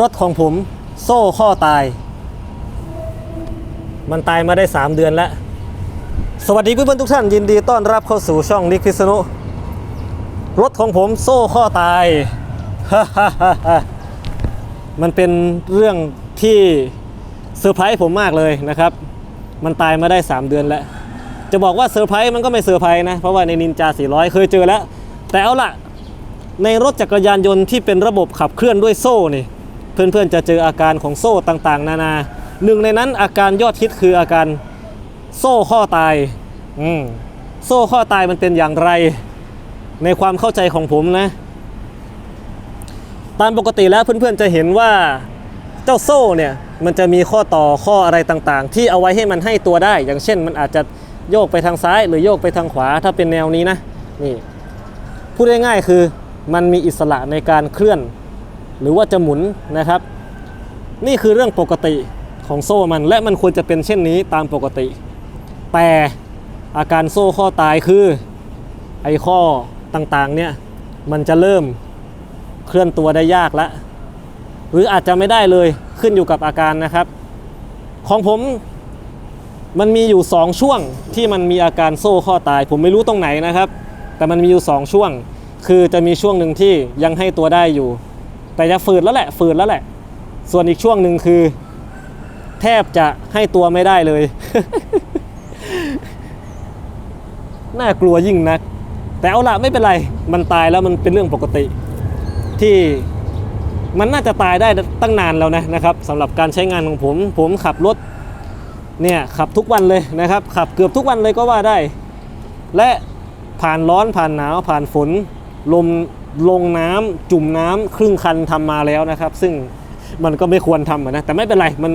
รถของผมโซ่ข้อตาย มันตายมาได้ 3 เดือนแล้ว สวัสดีเพื่อนๆทุกท่านยินดีต้อนรับเข้าสู่ช่องนิกพิษณุรถของผมโซ่ข้อตาย มันเป็นเรื่องที่เซอร์ไพรส์ผมมากเลยนะครับ มันตายมาได้ 3 เดือนแล้ว จะบอกว่าเซอร์ไพรส์มันก็ไม่เซอร์ไพรส์นะ เพราะว่าในนินจา 400 เคยเจอแล้ว แต่เอาล่ะ ในรถจักรยานยนต์ที่เป็นระบบขับเคลื่อนด้วยโซ่นี่ เพื่อนๆจะเจออาการของโซ่ต่างๆ นานา หนึ่งในนั้นอาการยอดฮิตคืออาการโซ่ข้อตายอืมโซ่ข้อตายมันเป็นอย่างไร ในความเข้าใจของผมนะ ตามปกติแล้วเพื่อนๆจะเห็นว่าเจ้าโซ่เนี่ยมันจะมีข้อต่อข้ออะไรต่างๆ ที่เอาไว้ให้มันให้ตัวได้ อย่างเช่น มันอาจจะโยกไปทางซ้ายหรือโยกไปทางขวาถ้าเป็นแนวนี้นะนี่พูดง่ายๆคือมันมีอิสระในการเคลื่อน หรือว่าจะหมุนนะครับ นี่คือเรื่องปกติของโซ่มัน และมันควรจะเป็นเช่นนี้ตามปกติ แต่อาการโซ่ข้อตายคือไอ้ข้อต่างๆเนี่ยมันจะเริ่มเคลื่อนตัวได้ยากล้วหรืออาจจะไม่ได้เลยขึ้นอยู่กับอาการนะครับ ของผมมันมีอยู่ 2 ช่วงที่มันมีอาการโซ่ข้อตาย ผมไม่รู้ตรงไหนนะครับ แต่มันมีอยู่ 2 ช่วง คือจะมีช่วงหนึ่งที่ยังให้ตัวได้อยู่ แต่จะฝืดแล้วแหละฝืดแล้วแหละ ส่วนอีกช่วงหนึ่งคือ แทบจะให้ตัวไม่ได้เลย น่ากลัวยิ่งนัก แต่เอาละไม่เป็นไร มันตายแล้วมันเป็นเรื่องปกติ ที่มันน่าจะตายได้ตั้งนานแล้วนะนะครับสำหรับการใช้งานของผม ผมขับรถเนี่ยขับทุกวันเลยนะครับ ขับเกือบทุกวันเลยก็ว่าได้ และผ่านร้อนผ่านหนาวผ่านฝนลม ลงน้ำจุ่มน้ำครึ่งคันทำมาแล้วนะครับ ซึ่งมันก็ไม่ควรทำอะนะแต่ไม่เป็นไรมัน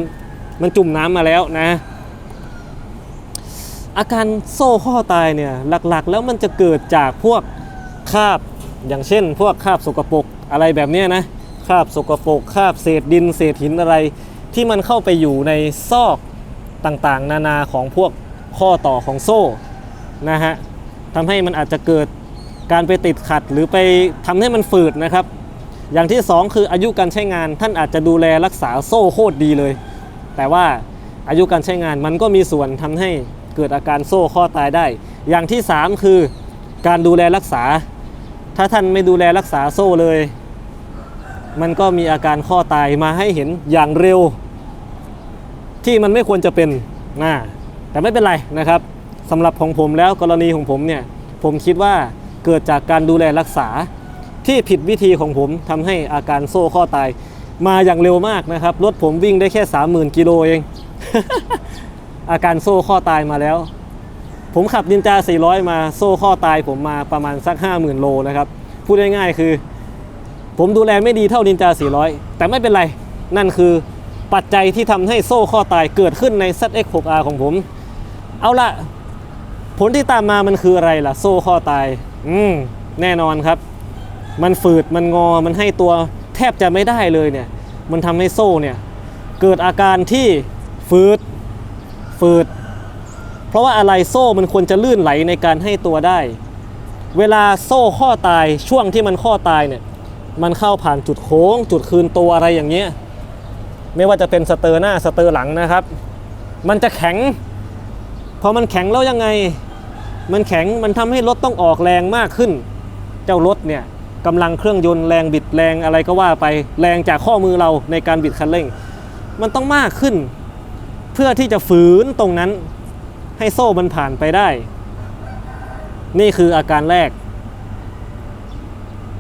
มันจุ่มน้ำมาแล้วนะ อาการโซ่ข้อตายเนี่ยหลักๆ แล้วมันจะเกิดจากพวกคราบอย่างเช่น พวกคราบสกปรกอะไรแบบนี้นะคราบสกปรกคราบเศษดินเศษหินอะไร ที่มันเข้าไปอยู่ในซอกต่างๆ นานาของพวกข้อต่อของโซ่นะฮะทำให้มันอาจจะเกิด การไปติดขัดหรือไปทำให้มันฝืดนะครับ อย่างที่สองคืออายุการใช้งานท่านอาจจะดูแลรักษาโซ่โคตรดีเลย แต่ว่าอายุการใช้งานมันก็มีส่วนทำให้เกิดอาการโซ่ข้อตายได้ อย่างที่ 3 คือการดูแลรักษา ถ้าท่านไม่ดูแลรักษาโซ่เลย มันก็มีอาการข้อตายมาให้เห็นอย่างเร็ว ที่มันไม่ควรจะเป็นนะแต่ไม่เป็นไรนะครับสำหรับของผมแล้วกรณีของผมเนี่ยผมคิดว่า เกิดจากการดูแลรักษาที่ผิดวิธีของผมทำให้อาการโซ่ข้อตาย มาอย่างเร็วมากนะครับ รถผมวิ่งได้แค่ 30,000กิโลเอง อาการโซ่ข้อตายมาแล้ว ผมขับนินจา 400 มาโซ่ข้อตายผมมาประมาณสัก 50,000 โลนะครับ พูดง่ายๆคือ ผมดูแลไม่ดีเท่านินจา 400 แต่ไม่เป็นไร นั่นคือปัจจัยที่ทำให้โซ่ข้อตายเกิดขึ้นใน ZX6R ของผม เอาละผลที่ตามมามันคืออะไรล่ะ โซ่ข้อตาย อืมแน่นอนครับ มันฝืดมันงอมันให้ตัวแทบจะไม่ได้เลยเนี่ย มันทำให้โซ่เนี่ย เกิดอาการที่ฝืดฝืด เพราะว่าอะไรโซ่มันควรจะลื่นไหลในการให้ตัวได้ เวลาโซ่ข้อตายช่วงที่มันข้อตายเนี่ย มันเข้าผ่านจุดโค้ง จุดคืนตัวอะไรอย่างเงี้ยไม่ว่าจะเป็นสเตอร์หน้าสเตอร์หลังนะครับ มันจะแข็งพอมันแข็งแล้วยังไง มันแข็งมันทำให้รถต้องออกแรงมากขึ้น เจ้ารถเนี่ยกำลังเครื่องยนต์แรงบิดแรงอะไรก็ว่าไปแรงจากข้อมือเราในการบิดคันเร่ง มันต้องมากขึ้น เพื่อที่จะฝืนตรงนั้นให้โซ่มันผ่านไปได้ นี่คืออาการแรก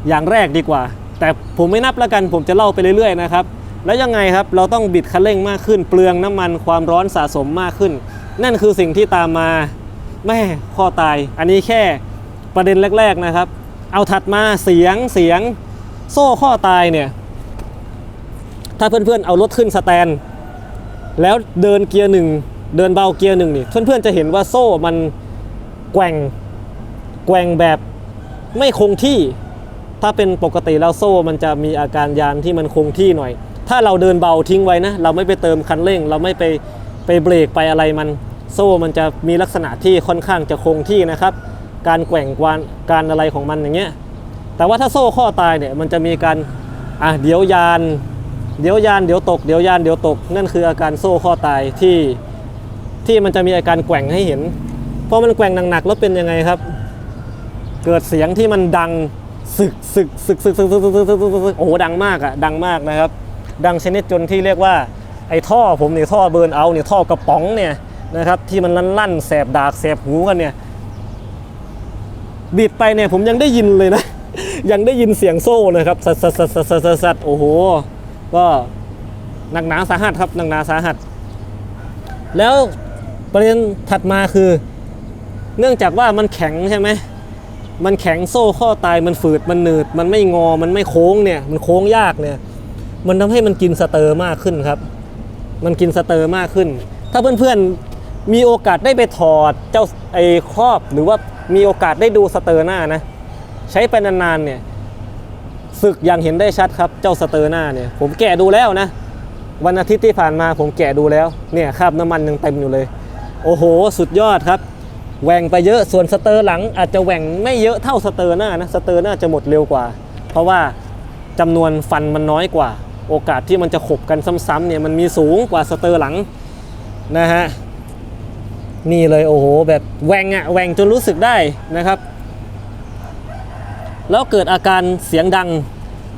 อย่างแรกดีกว่า แต่ผมไม่นับล้วกันผมจะเล่าไปเรื่อยๆนะครับ แล้วยังไงครับเราต้องบิดคันเร่งมากขึ้น เปลืองน้ำมันความร้อนสะสมมากขึ้น นั่นคือสิ่งที่ตามมา แม่ข้อตาย อันนี้แค่ประเด็นแรก ๆนะครับ เอาถัดมาเสียงเสียงโซ่ข้อตายเนี่ย ถ้าเพื่อนๆเอารถขึ้นสแตน แล้วเดินเกียร์หนึ่งเดินเบาเกียร์หนึ่งนี่เพื่อนๆจะเห็นว่าโซ่มันแกว่งแกว่งแบบไม่คงที่ ถ้าเป็นปกติแล้วโซ่มันจะมีอาการยานที่มันคงที่หน่อย ถ้าเราเดินเบาทิ้งไว้นะ เราไม่ไปเติมคันเร่ง เราไม่ไปไปเบรกไปอะไรมัน โซ่มันจะมีลักษณะที่ค่อนข้างจะคงที่นะครับ การแกว่งกวนการอะไรของมันอย่างเงี้ยแต่ว่าถ้าโซ่ข้อตายเนี่ยมันจะมีการอะเดี๋ยวยาน เดี๋ยวยานเดี๋ยวตกเดี๋ยวยานเดี๋ยวตก นั่นคืออาการโซ่ข้อตายที่ที่มันจะมีอาการแกว่งให้เห็นพอมันแกว่งหนักๆแล้วเป็นยังไงครับ เกิดเสียงที่มันดังสึกสึกสึกสึกสึกสึกสึกสึกสึกสึกสึกโอ้ดังมากอะดังมากนะครับ ดังชนิดจนที่เรียกว่าไอ้ท่อผมเนี่ยท่อเบิร์นเอาเนี่ยท่อกระป๋องเนี่ย นะครับที่มันลั่นๆแสบดากแสบหูกันเนี่ยบิดไปเนี่ยผมยังได้ยินเลยนะ ยังได้ยินเสียงโซ่นะครับสัดสัดสัดสัสัดสัสโอ้โห ก็หนักหนาสาหัสครับหนักหนาสาหัส แล้วประเด็นถัดมาคือ เนื่องจากว่ามันแข็งใช่ไหมมันแข็งโซ่ข้อตายมันฝืดมันหนืด มันไม่งอมันไม่โค้งเนี่ย มันโค้งยากเนี่ย มันทำให้มันกินสเตอร์มากขึ้นครับ มันกินสเตอร์มากขึ้น ถ้าเพื่อนๆ มีโอกาสได้ไปถอดเจ้าไอ้ครอบหรือว่ามีโอกาสได้ดูสเตอร์หน้านะ ใช้ไปนานๆเนี่ยสึกอย่างเห็นได้ชัดครับเจ้าสเตอร์หน้าเนี่ย ผมแกะดูแล้วนะ วันอาทิตย์ที่ผ่านมาผมแกะดูแล้วเนี่ยคราบน้ำมันยังเต็มอยู่เลย โอ้โห สุดยอดครับแหว่งไปเยอะส่วนสเตอร์หลังอาจจะแหว่งไม่เยอะเท่าสเตอร์หน้านะสเตอร์หน้าจะหมดเร็วกว่า เพราะว่าจำนวนฟันมันน้อยกว่า โอกาสที่มันจะขบกันซ้ำๆเนี่ยมันมีสูงกว่าสเตอร์หลังนะฮะ นี่เลยโอ้โหแบบแหวงอะแหวงจนรู้สึกได้นะครับ แล้วเกิดอาการเสียงดัง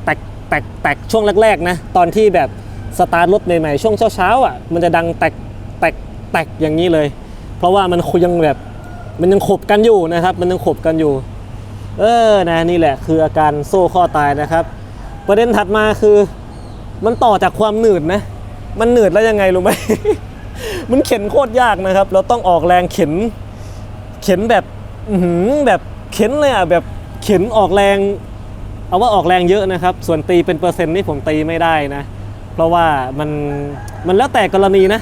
แตกแตกแตกช่วงแรกๆนะตอนที่แบบสตาร์ทรถใหม่ๆช่วงเช้าๆอะมันจะดังแตกแตกแตกอย่างนี้เลย เพราะว่ามันยังแบบมันยังขบกันอยู่นะครับ มันยังขบกันอยู่ เออนะนี่แหละคืออาการโซ่ข้อตายนะครับ ประเด็นถัดมาคือ มันต่อจากความหนืดนะ มันหนืดแล้วยังไงรู้ไหม มันเข็นโคตรยากนะครับ เราต้องออกแรงเข็น เข็นแบบหืแบบเข็นเลยอะแบบเข็นออกแรง เอาว่าออกแรงเยอะนะครับ ส่วนตีเป็นเปอร์เซ็นต์นี่ผมตีไม่ได้นะ เพราะว่ามันมันแล้วแต่กรณีนะ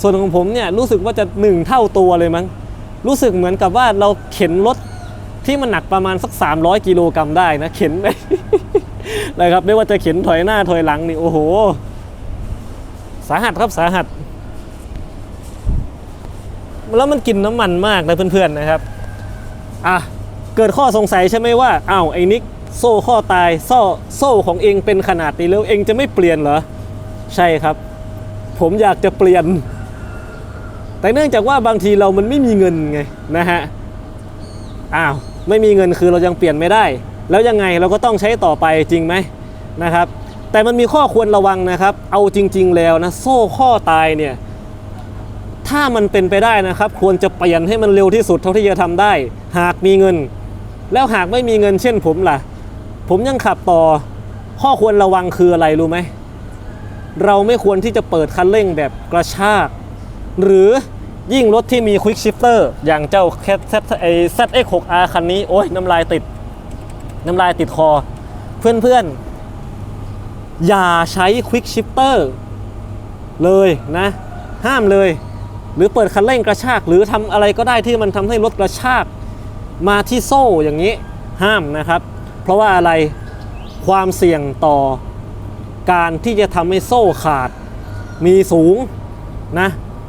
ส่วนของผมเนี่ยรู้สึกว่าจะหนึ่งเท่าตัวเลยมั้งรู้สึกเหมือนกับว่าเราเข็นรถที่มันหนักประมาณสัก 300 กิโลกรัมได้นะเข็นไปนะครับไม่ว่าจะเข็นถอยหน้าถอยหลังนี่โอ้โห สาหัสครับสาหัส แล้วมันกินน้ำมันมากนะเพื่อนๆนะครับอะเกิดข้อสงสัยใช่ไหมว่าอ้าวไอ้นิกโซ่ข้อตายโซ่โซ่ของเองเป็นขนาดนี้แล้วเองจะไม่เปลี่ยนเหรอใช่ครับ ผมอยากจะเปลี่ยน แต่เนื่องจากว่าบางทีเรามันไม่มีเงินไงนะฮะอ้าวไม่มีเงินคือเรายังเปลี่ยนไม่ได้ แล้วยังไงเราก็ต้องใช้ต่อไปจริงไหมนะครับ แต่มันมีข้อควรระวังนะครับ เอาจริง ๆ แล้วนะโซ่ข้อตายเนี่ย ถ้ามันเป็นไปได้นะครับ ควรจะเปลี่ยนให้มันเร็วที่สุดเท่าที่จะทำได้ หากมีเงิน แล้วหากไม่มีเงินเช่นผมล่ะ ผมยังขับต่อ ข้อควรระวังคืออะไรรู้ไหม เราไม่ควรที่จะเปิดคันเร่งแบบกระชาก หรือยิ่งรถที่มีควิกชิปเตอร์อย่างเจ้าแคทไอ ZX6R คันนี้ โอ้ยน้ำลายติด น้ำลายติดคอ เพื่อนๆ อย่าใช้ควิกชิปเตอร์เลยนะ ห้ามเลย หรือเปิดคันเร่งกระชาก หรือทำอะไรก็ได้ที่มันทำให้รถกระชากมาที่โซ่อย่างนี้ห้ามนะครับ เพราะว่าอะไรความเสี่ยงต่อการที่จะทำให้โซ่ขาดมีสูงนะ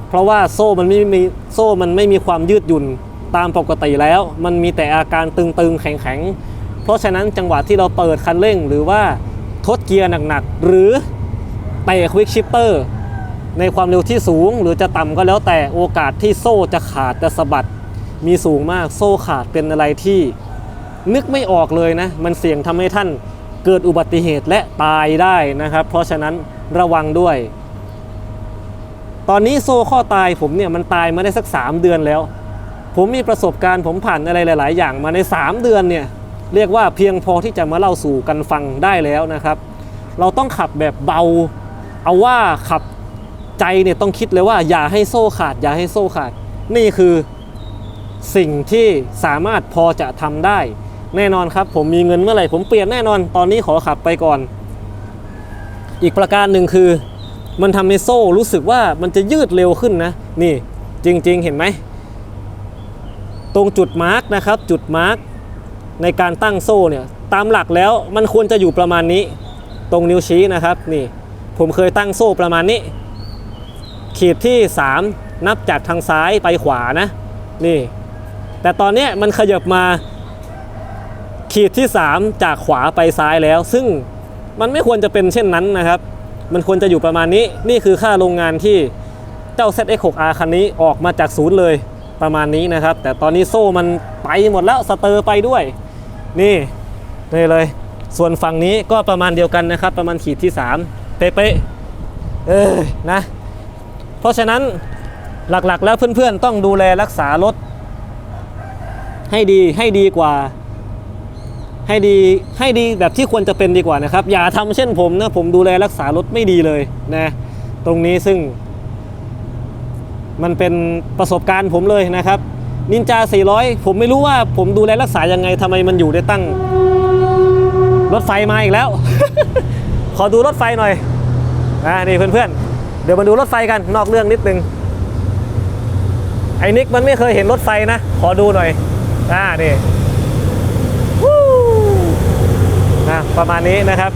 เพราะว่าโซ่มันไม่มีโซ่มันไม่มีความยืดหยุ่นตามปกติแล้ว มันมีแต่อาการตึงๆแข็งๆเพราะฉะนั้นจังหวะที่เราเปิดคันเร่งหรือว่าทดเกียร์หนักๆหรือเตะควิกชิปเตอร์ ในความเร็วที่สูงหรือจะต่ำก็แล้วแต่โอกาสที่โซ่จะขาดจะสะบัด มีสูงมากโซ่ขาดเป็นอะไรที่ นึกไม่ออกเลยนะ มันเสี่ยงทำให้ท่านเกิดอุบัติเหตุและตายได้นะครับ เพราะฉะนั้นระวังด้วย ตอนนี้โซ่ข้อตายผมเนี่ยมันตายมาได้สัก 3 เดือนแล้ว ผมมีประสบการณ์ผมผ่านอะไรหลาย ๆ อย่างมาใน 3 เดือนเนี่ยเรียกว่าเพียงพอที่จะมาเล่าสู่กันฟังได้แล้วนะครับ เราต้องขับแบบเบา เอาว่าขับ ใจเนี่ยต้องคิดเลยว่าอย่าให้โซ่ขาด อย่าให้โซ่ขาด นี่คือสิ่งที่สามารถพอจะทำได้ แน่นอนครับ ผมมีเงินเมื่อไหร่ผมเปลี่ยนแน่นอนตอนนี้ขอขับไปก่อน อีกประการหนึ่งคือ มันทำให้โซ่รู้สึกว่ามันจะยืดเร็วขึ้นนะ นี่จริงๆเห็นไหม ตรงจุดมาร์กนะครับ จุดมาร์กในการตั้งโซ่เนี่ยตามหลักแล้วมันควรจะอยู่ประมาณนี้ ตรงนิ้วชี้นะครับ นี่ ผมเคยตั้งโซ่ประมาณนี้ ขีดที่ 3 นับจากทางซ้ายไปขวานะ นี่ แต่ตอนนี้มันขยับมาขีดที่ 3 จากขวาไปซ้ายแล้ว ซึ่งมันไม่ควรจะเป็นเช่นนั้นนะครับ มันควรจะอยู่ประมาณนี้ นี่คือค่าโรงงานที่เจ้า ZX6R คันนี้ออกมาจากศูนย์เลยประมาณนี้นะครับ แต่ตอนนี้โซ่มันไปหมดแล้วสเตอร์ไปด้วย นี่นี่เลย ส่วนฝั่งนี้ก็ประมาณเดียวกันนะครับ ประมาณขีดที่ 3 เป๊ะๆเออนะ เพราะฉะนั้นหลักๆ แล้วเพื่อนๆ ต้องดูแลรักษารถ ให้ดีให้ดีกว่า ให้ดีให้ดีแบบที่ควรจะเป็นดีกว่านะครับ อย่าทำเช่นผมนะผมดูแลรักษารถไม่ดีเลยนะตรงนี้ซึ่ง มันเป็นประสบการณ์ผมเลยนะครับนินจา 400 ผมไม่รู้ว่าผมดูแลรักษายังไงทำไมมันอยู่ได้ตั้ง รถไฟมาอีกแล้ว ขอดูรถไฟหน่อยอ่านี่เพื่อนๆ ดี๋ยวมาดูรถไฟกันนอกเรื่องนิดนึงไอ้นิกมันไม่เคยเห็นรถไฟนะ ขอดูหน่อยอ่านี่วู้นะประมาณนี้นะครับ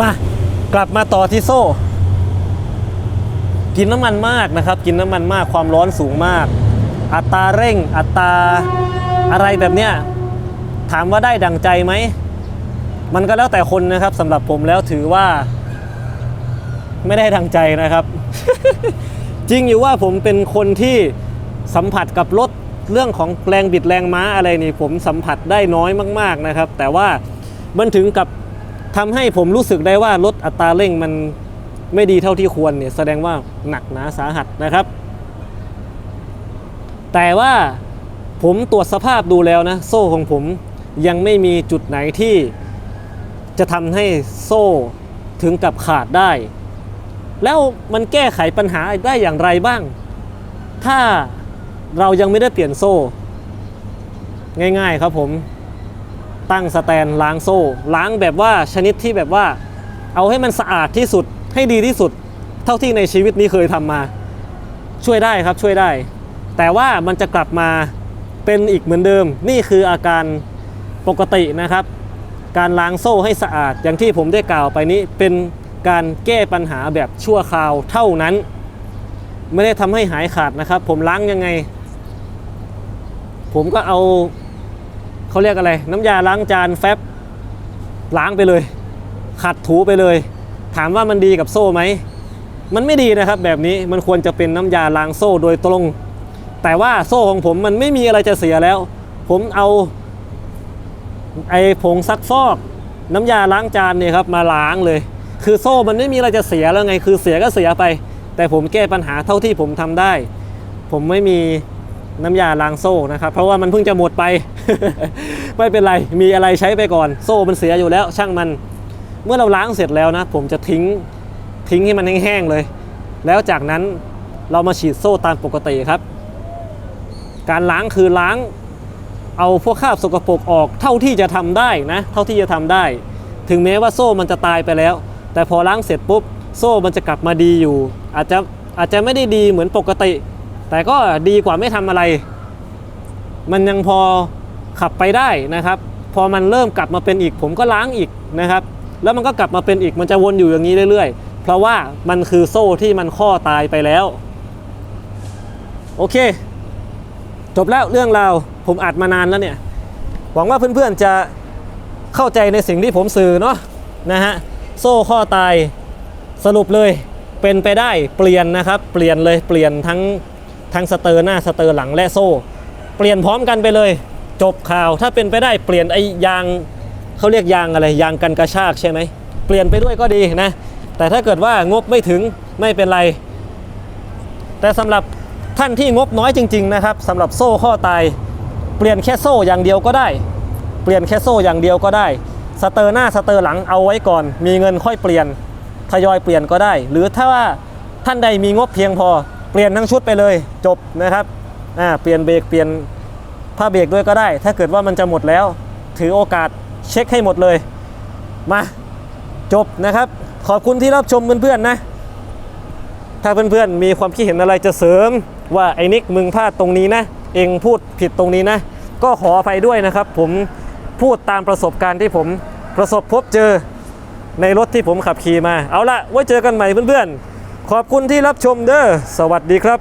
มากลับมาต่อที่โซ่ กินน้ำมันมากนะครับ กินน้ำมันมากความร้อนสูงมาก อัตราเร่ง อัตราอะไรแบบเนี้ยถามว่าได้ดังใจไหม มันก็แล้วแต่คนนะครับสำหรับผมแล้วถือว่า ไม่ได้ดังใจนะครับ จริงอยู่ว่าผมเป็นคนที่สัมผัสกับรถเรื่องของแรงบิดแรงม้าอะไรนี่ ผมสัมผัสได้น้อยมาก ๆนะครับ แต่ว่ามันถึงกับทำให้ผมรู้สึกได้ว่ารถอัตราเร่งมันไม่ดีเท่าที่ควรเนี่ยแสดงว่าหนักหนาสาหัสนะครับ แต่ว่าผมตรวจสภาพดูแล้วนะ โซ่ของผมยังไม่มีจุดไหนที่จะทำให้โซ่ถึงกับขาดได้ แล้วมันแก้ไขปัญหาได้อย่างไรบ้าง ถ้าเรายังไม่ได้เปลี่ยนโซ่ ง่ายๆครับผม ตั้งสแตนล้างโซ่ ล้างแบบว่าชนิดที่แบบว่า เอาให้มันสะอาดที่สุดให้ดีที่สุด เท่าที่ในชีวิตนี้เคยทำมา ช่วยได้ครับช่วยได้ แต่ว่ามันจะกลับมาเป็นอีกเหมือนเดิม นี่คืออาการปกตินะครับ การล้างโซ่ให้สะอาดอย่างที่ผมได้กล่าวไปนี้เป็น การแก้ปัญหาแบบชั่วคราวเท่านั้น ไม่ได้ทำให้หายขาดนะครับ ผมล้างยังไง ผมก็เอาเขาเรียกอะไร น้ำยาล้างจานแฟบล้างไปเลย ขัดถูไปเลย ถามว่ามันดีกับโซ่ไหมมันไม่ดีนะครับแบบนี้มันควรจะเป็นน้ำยาล้างโซ่โดยตรง แต่ว่าโซ่ของผมมันไม่มีอะไรจะเสียแล้ว ผมเอาไอ้ผงซักฟอก น้ำยาล้างจานเนี่ยครับมาล้างเลย คือโซ่มันไม่มีอะไรจะเสียแล้วไง คือเสียก็เสียไป แต่ผมแก้ปัญหาเท่าที่ผมทำได้ ผมไม่มีน้ำยาล้างโซ่นะครับ เพราะว่ามันเพิ่งจะหมดไป ไม่เป็นไร มีอะไรใช้ไปก่อน โซ่มันเสียอยู่แล้ว ช่างมัน เมื่อเราล้างเสร็จแล้วนะ ผมจะทิ้งทิ้งให้มันแห้งๆเลย แล้วจากนั้นเรามาฉีดโซ่ตามปกติครับ การล้างคือล้างเอาพวกคราบสกปรกออกเท่าที่จะทำได้นะ เท่าที่จะทำได้ ถึงแม้ว่าโซ่มันจะตายไปแล้ว แต่พอล้างเสร็จปุ๊บโซ่มันจะกลับมาดีอยู่ อาจจะอาจจะไม่ได้ดีเหมือนปกติ แต่ก็ดีกว่าไม่ทำอะไร มันยังพอขับไปได้นะครับ พอมันเริ่มกลับมาเป็นอีก ผมก็ล้างอีกนะครับ แล้วมันก็กลับมาเป็นอีกมันจะวนอยู่อย่างนี้เรื่อยๆ เพราะว่ามันคือโซ่ที่มันข้อตายไปแล้ว โอเค จบแล้วเรื่องราวผมอัดมานานแล้วเนี่ย หวังว่าเพื่อนๆจะเข้าใจในสิ่งที่ผมสื่อเนาะนะฮะ โซ่ข้อตายสรุปเลยเป็นไปได้เปลี่ยนนะครับ เปลี่ยนเลยเปลี่ยนทั้งทั้งสเตอร์หน้าสเตอร์หลังและโซ่ เปลี่ยนพร้อมกันไปเลย จบข่าวถ้าเป็นไปได้เปลี่ยนไอ้ยางเขาเรียกยางอะไรยางกันกระชากใช่ไหมเปลี่ยนไปด้วยก็ดีนะ แต่ถ้าเกิดว่างบไม่ถึงไม่เป็นไร แต่สำหรับท่านที่งบน้อยจริง ๆ นะครับสำหรับโซ่ข้อตาย เปลี่ยนแค่โซ่อย่างเดียวก็ได้ เปลี่ยนแค่โซ่อย่างเดียวก็ได้ สเตอร์หน้าสเตอร์หลังเอาไว้ก่อน มีเงินค่อยเปลี่ยนทยอยเปลี่ยนก็ได้ หรือถ้าว่าท่านใดมีงบเพียงพอเปลี่ยนทั้งชุดไปเลยจบนะครับอ่าเปลี่ยนเบรกเปลี่ยนผ้าเบรกด้วยก็ได้ ถ้าเกิดว่ามันจะหมดแล้ว ถือโอกาสเช็คให้หมดเลยมาจบนะครับ ขอบคุณที่รับชมเพื่อนๆนะ ถ้าเพื่อนๆมีความคิดเห็นอะไรจะเสริม ว่าไอ้นิกมึงพลาดตรงนี้นะ เองพูดผิดตรงนี้นะ ก็ขออภัยด้วยนะครับผม พูดตามประสบการณ์ที่ผมประสบพบเจอในรถที่ผมขับขี่มา เอาละไว้เจอกันใหม่เพื่อนๆ ขอบคุณที่รับชมเด้อ สวัสดีครับ